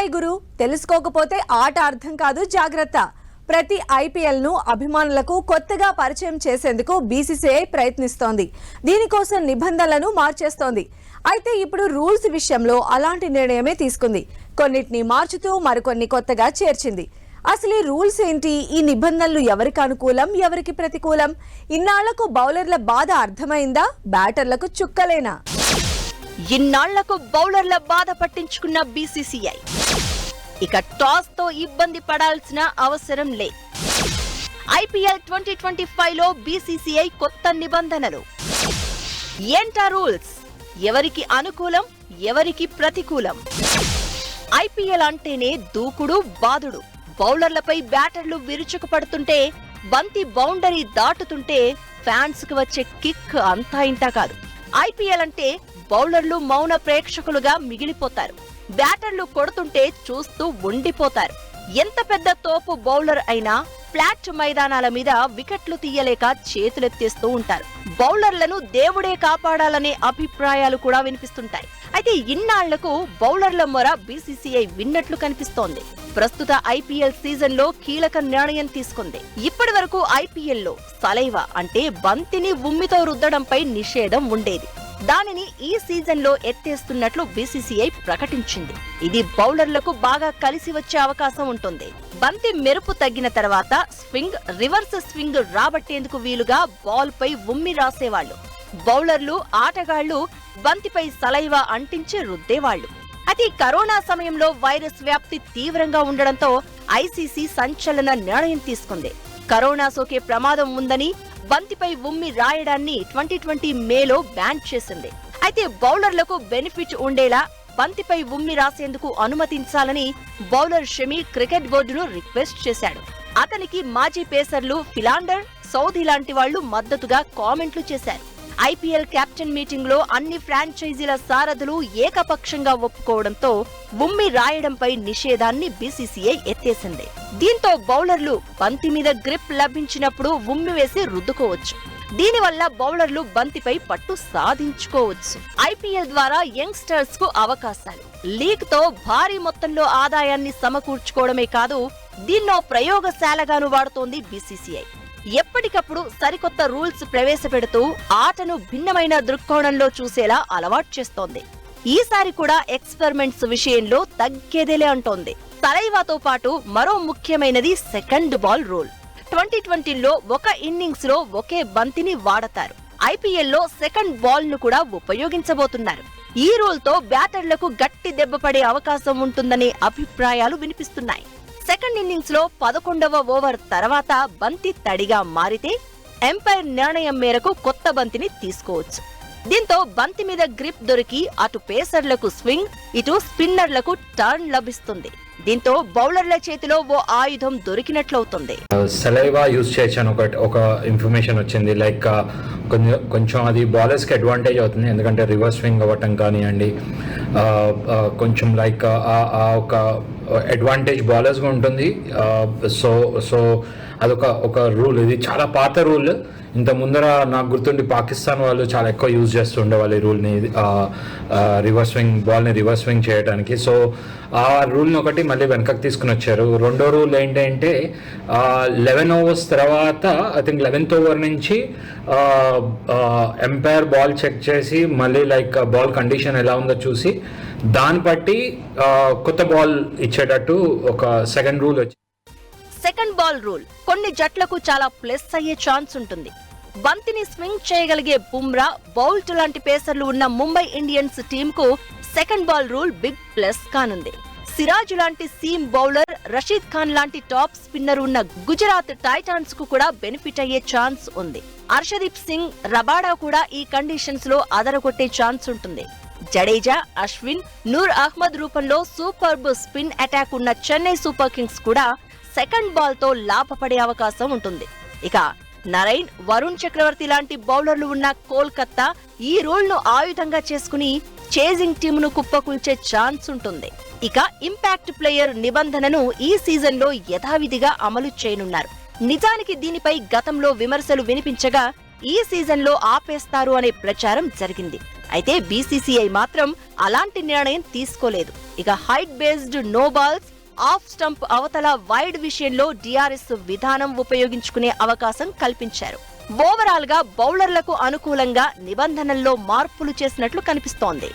ఉంటాయి గురు తెలుసుకోకపోతే ఆట అర్థం కాదు జాగ్రత్త. ప్రతి ఐపీఎల్ను అభిమానులకు కొత్తగా పరిచయం చేసేందుకు బీసీసీఐ ప్రయత్నిస్తోంది. దీనికోసం నిబంధనలను మార్చేస్తోంది. అయితే ఇప్పుడు రూల్స్ విషయంలో అలాంటి నిర్ణయమే తీసుకుంది. కొన్నిటిని మార్చుతూ మరికొన్ని కొత్తగా చేర్చింది. అసలు ఈ రూల్స్ ఏంటి? ఈ నిబంధనలు ఎవరికి అనుకూలం ఎవరికి ప్రతికూలం? ఇన్నాళ్ళకు బౌలర్ల బాధ అర్థమైందా? బ్యాటర్లకు చుక్కలేనా? ఇన్నాళ్ళకు బౌలర్ల బాధ పట్టించుకున్న బీసీసీఐ. ఇక టాస్తో ఇబ్బంది పడాల్సిన అవసరం లే ఐపీఎల్ ట్వంటీ ట్వంటీ ఫైవ్లో బీసీసీఐ కొత్త నిబంధనలు. ఏంటా రూల్స్? ఎవరికి అనుకూలం ఎవరికి ప్రతికూలం? ఐపీఎల్ అంటేనే దూకుడు బాదుడు. బౌలర్లపై బ్యాటర్లు విరుచుకుపడుతుంటే బంతి బౌండరీ దాటుతుంటే ఫ్యాన్స్కు వచ్చే కిక్ అంతా ఇంత కాదు. ఐపీఎల్ అంటే బౌలర్లు మౌన ప్రేక్షకులుగా మిగిలిపోతారు. బ్యాటర్లు కొడుతుంటే చూస్తూ ఉండిపోతారు. ఎంత పెద్ద తోపు బౌలర్ అయినా ఫ్లాట్ మైదానాల మీద వికెట్లు తీయలేక చేతులెత్తేస్తూ ఉంటారు. బౌలర్లను దేవుడే కాపాడాలనే అభిప్రాయాలు కూడా వినిపిస్తుంటాయి. అయితే ఇన్నాళ్ళకు బౌలర్ల మొర బీసీసీఐ విన్నట్లు కనిపిస్తోంది. ప్రస్తుత ఐపీఎల్ సీజన్లో కీలక నిర్ణయం తీసుకుంది. ఇప్పటి వరకు ఐపీఎల్లో సలైవా అంటే బంతిని ఉమ్మితో రుద్దడంపై నిషేధం ఉండేది. దానిని ఈ సీజన్లో ఎత్తేస్తున్నట్లు బీసీసీఐ ప్రకటించింది. ఇది బౌలర్లకు బాగా కలిసి వచ్చే అవకాశం ఉంటుంది. బంతి మెరుపు తగ్గిన తర్వాత స్వింగ్ రివర్స్ స్వింగ్ రాబట్టేందుకు వీలుగా బాల్ పై ఉమ్మి రాసేవాళ్ళు బౌలర్లు ఆటగాళ్ళు బంతిపై సలైవా అంటించి రుద్దేవాళ్ళు అయితే కరోనా సమయంలో వైరస్ వ్యాప్తి తీవ్రంగా ఉండడంతో ఐసీసీ సంచలన నిర్ణయం తీసుకుంది. కరోనా సోకే ప్రమాదం ఉందని బంతిపై ఉమ్మి రాయడాన్ని ట్వంటీ ట్వంటీ మేలో బ్యాన్ చేసింది. అయితే బౌలర్లకు బెనిఫిట్ ఉండేలా బంతిపై ఉమ్మి రాసేందుకు అనుమతించాలని బౌలర్ షమి క్రికెట్ బోర్డును రిక్వెస్ట్ చేశాడు. అతనికి మాజీ పేసర్లు ఫిలాండర్ సౌదీ లాంటి వాళ్ళు మద్దతుగా కామెంట్లు చేశారు. ఐపీఎల్ కెప్టెన్ మీటింగ్లో అన్ని ఫ్రాంచైజీల సారథులు ఏకపక్షంగా ఒప్పుకోవడంతో ఉమ్మి రాయడంపై నిషేధాన్ని బీసీసీఐ ఎత్తేసింది. దీంతో బౌలర్లు బంతి మీద గ్రిప్ లభించినప్పుడు ఉమ్మి వేసి రుద్దుకోవచ్చు. దీనివల్ల బౌలర్లు బంతిపై పట్టు సాధించుకోవచ్చు. ఐపీఎల్ ద్వారా యంగ్స్టర్స్కు అవకాశాలు. లీగ్తో భారీ మొత్తంలో ఆదాయాన్ని సమకూర్చుకోవడమే కాదు దీన్నో ప్రయోగశాలగాను వాడుతోంది బీసీసీఐ. ఎప్పటికప్పుడు సరికొత్త రూల్స్ ప్రవేశపెడుతూ ఆటను భిన్నమైన దృక్కోణంలో చూసేలా అలవాటు చేస్తోంది. ఈసారి కూడా ఎక్స్పెరిమెంట్స్ విషయంలో తగ్గేదేలే అంటోంది. తలైవాతో పాటు మరో ముఖ్యమైనది సెకండ్ బాల్ రూల్. ట్వంటీ ట్వంటీలో ఒక ఇన్నింగ్స్లో ఒకే బంతిని వాడతారు. ఐపీఎల్లో సెకండ్ బాల్ను కూడా ఉపయోగించబోతున్నారు. ఈ రూల్తో బ్యాటర్లకు గట్టి దెబ్బ పడే అవకాశం ఉంటుందనే అభిప్రాయాలు వినిపిస్తున్నాయి. సెకండ్ ఇన్నింగ్స్లో పదకొండవ ఓవర్ తర్వాత బంతి తడిగా మారితే ఎంపైర్ నిర్ణయం మేరకు కొత్త బంతిని తీసుకోవచ్చు. దీంతో బంతి మీద గ్రిప్ దొరికి అటు పేసర్లకు స్వింగ్ ఇటు స్పిన్నర్లకు టర్న్ లభిస్తుంది. దీంతో బౌలర్ల చేతిలో ఓ ఆయుధం దొరికినట్లవుతుంది. సెలైవా యూజ్ చేశాను. ఒకటి ఒక ఒక ఇన్ఫర్మేషన్ వచ్చింది. లైక్ కొంచెం కొంచెం అది బౌలర్స్కి అడ్వాంటేజ్ అవుతుంది. ఎందుకంటే రివర్స్ స్వింగ్ అవ్వటం కానివ్వండి కొంచెం లైక్ ఆ ఒక అడ్వాంటేజ్ బౌలర్స్గా ఉంటుంది. సో సో అదొక ఒక రూల్. ఇది చాలా పాత రూల్. ఇంత ముందర నాకు గుర్తుండి పాకిస్తాన్ వాళ్ళు చాలా ఎక్కువ యూజ్ చేస్తుండే వాళ్ళు ఈ రూల్ని రివర్స్ స్వింగ్ బాల్ని రివర్స్ స్వింగ్ చేయడానికి. సో ఆ రూల్ని ఒకటి మళ్ళీ వెనకకి తీసుకుని వచ్చారు. రెండో రూల్ ఏంటంటే లెవెన్ ఓవర్స్ తర్వాత ఐ థింక్ లెవెన్త్ ఓవర్ నుంచి ఎంపైర్ బాల్ చెక్ చేసి మళ్ళీ లైక్ బాల్ కండిషన్ ఎలా ఉందో చూసి దాన్ని బట్టి కొత్త బాల్ ఇచ్చేటట్టు ఒక సెకండ్ రూల్ వచ్చి సెకండ్ బాల్ రూల్. కొన్ని జట్లకు చాలా ప్లస్ అయ్యే ఛాన్స్ ఉంటుంది. బంతిని స్వింగ్ చేయగలిగే బుమ్రా బౌల్ట్ లాంటి పేసర్లు ఉన్న Mumbai Indians టీంకు second ball rule big plus కానుంది. సిరాజ్ లాంటి సీమ్ బౌలర్ రషీద్ ఖాన్ లాంటి టాప్ స్పిన్నర్ ఉన్న గుజరాత్ టైటాన్స్కు కూడా బెనిఫిట్ అయ్యే ఛాన్స్ ఉంది. హర్షదీప్ సింగ్ రబాడా కూడా ఈ కండిషన్స్లో అదరగొట్టే ఛాన్స్ ఉంటుంది. జడేజా అశ్విన్ నూర్ అహ్మద్ రూపంలో సూపర్బ్ స్పిన్ అటాక్ ఉన్న చెన్నై సూపర్ కింగ్స్ కూడా సెకండ్ బాల్తో లాభపడే అవకాశం ఉంటుంది. ఇక నరైన్ వరుణ్ చక్రవర్తి లాంటి బౌలర్లు ఉన్న కోల్కత్తా ఈ రోల్ను ఆయుధంగా చేసుకుని చేజింగ్ టీమును కుప్పకూల్చే ఛాన్స్ ఉంటుంది. ఇక ఇంపాక్ట్ ప్లేయర్ నిబంధనను ఈ సీజన్లో యథావిధిగా అమలు చేయనున్నారు. నిజానికి దీనిపై గతంలో విమర్శలు వినిపించగా ఈ సీజన్లో ఆపేస్తారు అనే ప్రచారం జరిగింది. అయితే బీసీసీఐ మాత్రం అలాంటి నిర్ణయం తీసుకోలేదు. ఇక height based no balls off stump అవతల వైడ్ విషయంలో డిఆర్ఎస్ విధానం ఉపయోగించుకునే అవకాశం కల్పించారు. ఓవరాల్గా బౌలర్లకు అనుకూలంగా నిబంధనల్లో మార్పులు చేసినట్లు కనిపిస్తోంది.